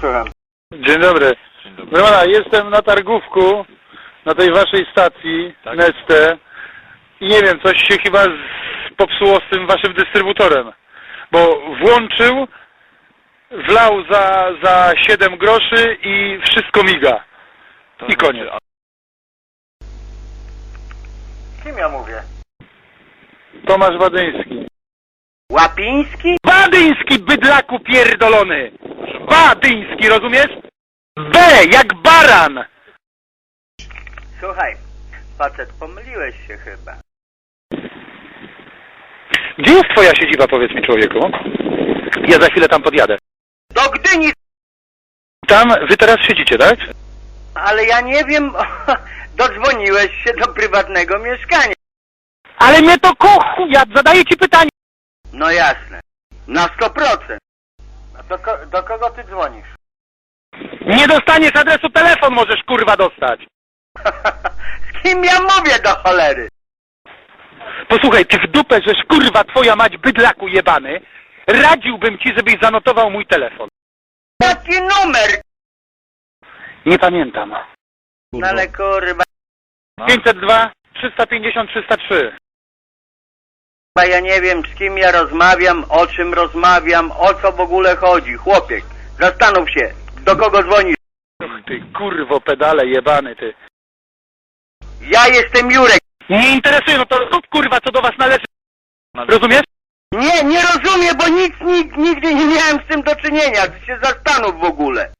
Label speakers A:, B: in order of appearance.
A: słucham.
B: Dzień dobry.
C: Dzień dobry.
B: Proszę pana, jestem na targówku, na tej waszej stacji,
C: Tak.
B: Neste i nie wiem, coś się chyba z, popsuło z tym waszym dystrybutorem, bo włączył, wlał za, za 7 groszy i wszystko miga.
C: To
B: I koniec.
C: znaczy,
A: Z kim ja mówię?
B: Tomasz Badyński.
A: Łapiński?
B: Badyński, bydlaku pierdolony! Badyński, rozumiesz? B, jak baran!
A: Słuchaj, facet, pomyliłeś się chyba.
B: Gdzie jest twoja siedziba, powiedz mi człowieku? Ja za chwilę tam podjadę.
A: Do Gdyni!
B: Tam wy teraz siedzicie, tak?
A: Ale ja nie wiem, dodzwoniłeś się do prywatnego mieszkania.
B: Ale mnie to kochu, ja zadaję ci pytanie.
A: No jasne, na 100%. Do, ko- do kogo ty dzwonisz?
B: Nie dostaniesz adresu telefon, możesz kurwa dostać.
A: Z kim ja mówię do cholery?
B: Posłuchaj, ty w dupę, żeś kurwa twoja mać bydlaku jebany, radziłbym ci, żebyś zanotował mój telefon.
A: Jaki numer?
B: Nie pamiętam.
A: No ale kurwa,
C: no,
B: 502 350 303.
A: Kurwa, ja nie wiem z kim ja rozmawiam, o czym rozmawiam, o co w ogóle chodzi. Chłopiek, zastanów się, do kogo dzwonisz?
B: Och, ty kurwo pedale jebany ty.
A: Ja jestem Jurek.
B: Nie interesuje, no to rób kurwa co do was należy. Rozumiesz?
A: Nie, nie rozumiem, bo nic, nic nigdy nie miałem z tym do czynienia. Ty się zastanów w ogóle.